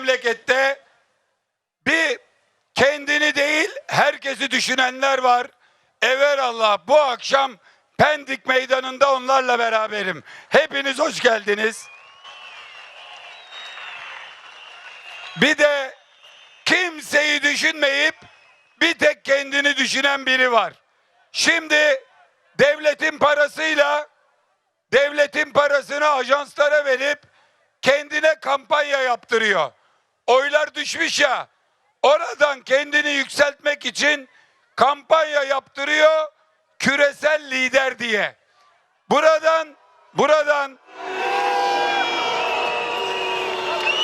memlekette bir kendini değil herkesi düşünenler var. Evelallah bu akşam Pendik Meydanı'nda onlarla beraberim. Hepiniz hoş geldiniz. Bir de kimseyi düşünmeyip bir tek kendini düşünen biri var. Şimdi devletin parasıyla devletin parasını ajanslara verip kendine kampanya yaptırıyor. Oylar düşmüş ya. Oradan kendini yükseltmek için kampanya yaptırıyor küresel lider diye. Buradan buradan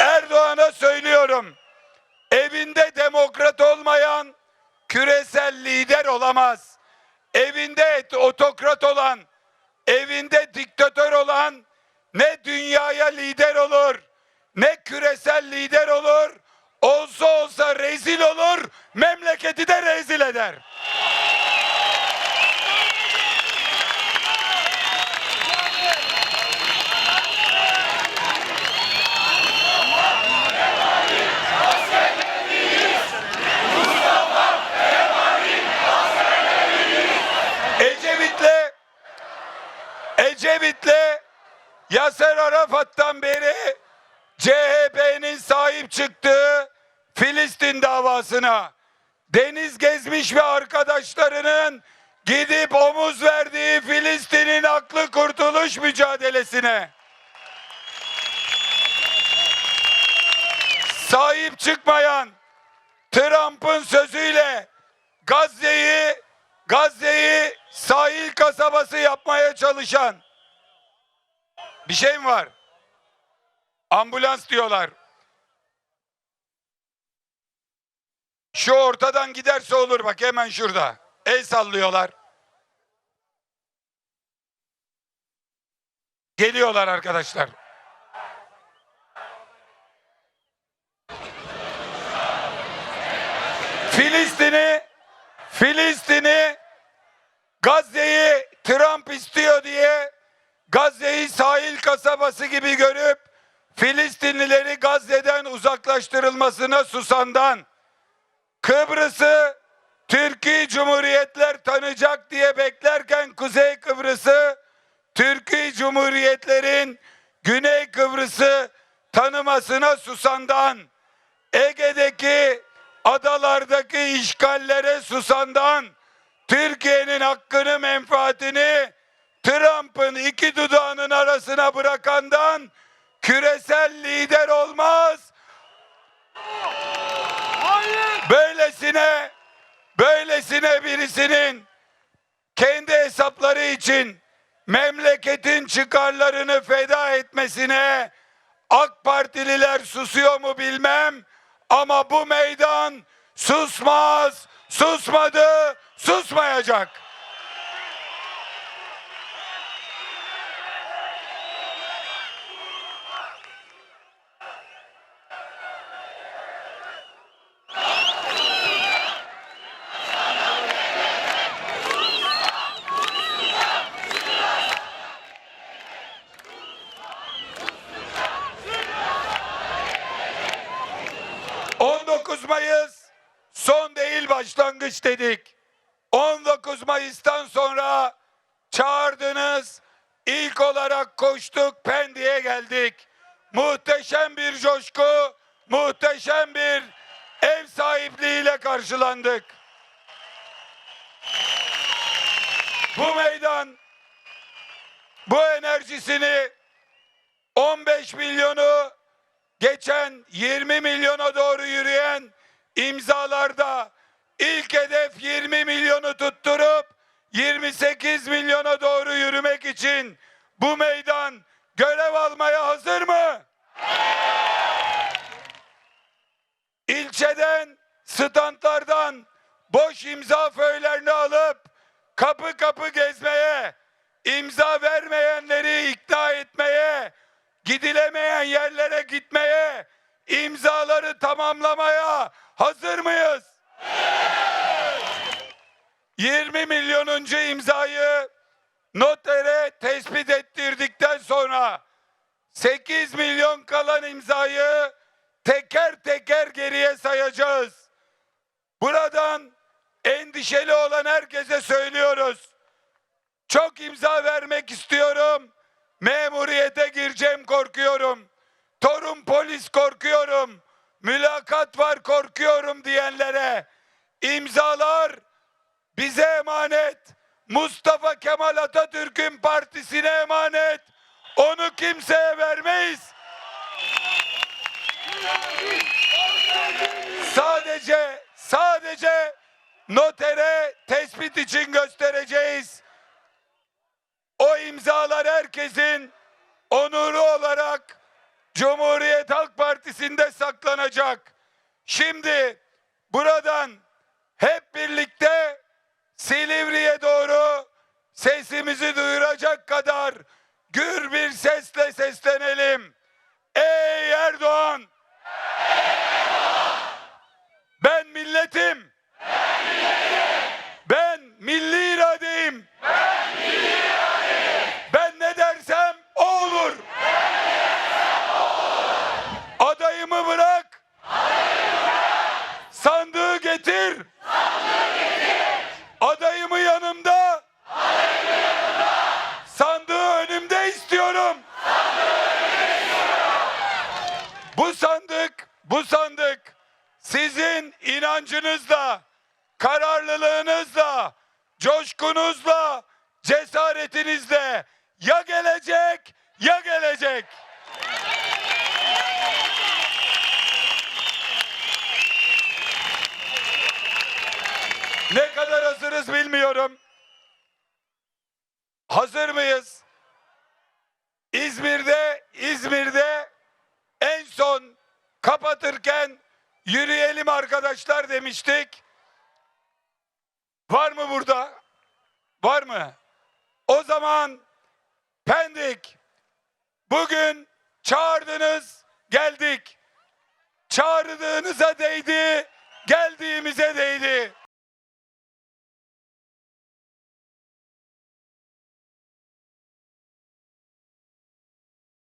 Erdoğan'a söylüyorum. Evinde demokrat olmayan küresel lider olamaz. Evinde otokrat olan, evinde diktatör olan ne dünyaya lider olur, ne küresel lider olur. Olsa olsa rezil olur, memleketi de rezil eder. Çıktığı Filistin davasına Deniz Gezmiş ve arkadaşlarının gidip omuz verdiği Filistin'in haklı kurtuluş mücadelesine sahip çıkmayan Trump'ın sözüyle Gazze'yi Gazze'yi sahil kasabası yapmaya çalışan bir şey mi var? Ambulans diyorlar. Şu ortadan giderse olur bak hemen şurada. El sallıyorlar. Geliyorlar arkadaşlar. Filistin'i Filistin'i Gazze'yi Trump istiyor diye Gazze'yi sahil kasabası gibi görüp Filistinlileri Gazze'den uzaklaştırılmasına susandan Kıbrıs'ı Türkiye Cumhuriyetler tanıyacak diye beklerken Kuzey Kıbrıs'ı Türkiye Cumhuriyetlerin Güney Kıbrıs'ı tanımasına susandan Ege'deki adalardaki işgallere susandan Türkiye'nin hakkını menfaatini Trump'ın iki dudağının arasına bırakandan küresel lider olmaz. Böylesine böylesine birisinin kendi hesapları için memleketin çıkarlarını feda etmesine AK Partililer susuyor mu bilmem ama bu meydan susmaz, susmadı, susmayacak. ...19 Mayıs son değil başlangıç dedik. 19 Mayıs'tan sonra çağırdınız. İlk olarak koştuk Pendik'e geldik. Muhteşem bir coşku, muhteşem bir ev sahipliğiyle karşılandık. Bu meydan bu enerjisini 15 milyonu geçen 20 milyona doğru yürüyen imzalarda ilk hedef 20 milyonu tutturup 28 milyona doğru yürümek için bu meydan görev almaya hazır mı? İlçeden, standlardan boş imza föylerini alıp kapı kapı gezmeye, imza vermeyenleri ikna etmeye, gidilemeyen yerlere gitmeye, imzaları tamamlamaya hazır mıyız? 20 milyonuncu imzayı notere tespit ettirdikten sonra 8 milyon kalan imzayı teker teker geriye sayacağız. Buradan endişeli olan herkese söylüyoruz. Çok imza vermek istiyorum. Memuriyete gireceğim korkuyorum. Torun polis korkuyorum. Mülakat var korkuyorum diyenlere imzalar bize emanet. Mustafa Kemal Atatürk'ün partisine emanet. Onu kimseye vermeyiz. Sadece sadece notere tespit için göstereceğiz. O imzalar herkesin onuru olarak Cumhuriyet Halk Partisi'nde saklanacak. Şimdi buradan hep birlikte Silivri'ye doğru sesimizi duyuracak kadar gür bir sesle seslenelim. Ey Erdoğan! Ben milletim. Ben milli iradeyim. Ben ne dersem o olur. Adayımı bırak. Sandığı getir. Adayımı yanımda. Sandığı önümde istiyorum. Bu sandık, bu sandık sizin inancınızla, kararlılığınızla, coşkunuzla, cesaretinizle ya gelecek ya gelecek. Ne kadar hazırız bilmiyorum. Hazır mıyız? İzmir'de, İzmir'de kapatırken yürüyelim arkadaşlar demiştik. Var mı burada? Var mı? O zaman Pendik bugün çağırdınız geldik. Çağırdığınıza değdi, geldiğimize değdi.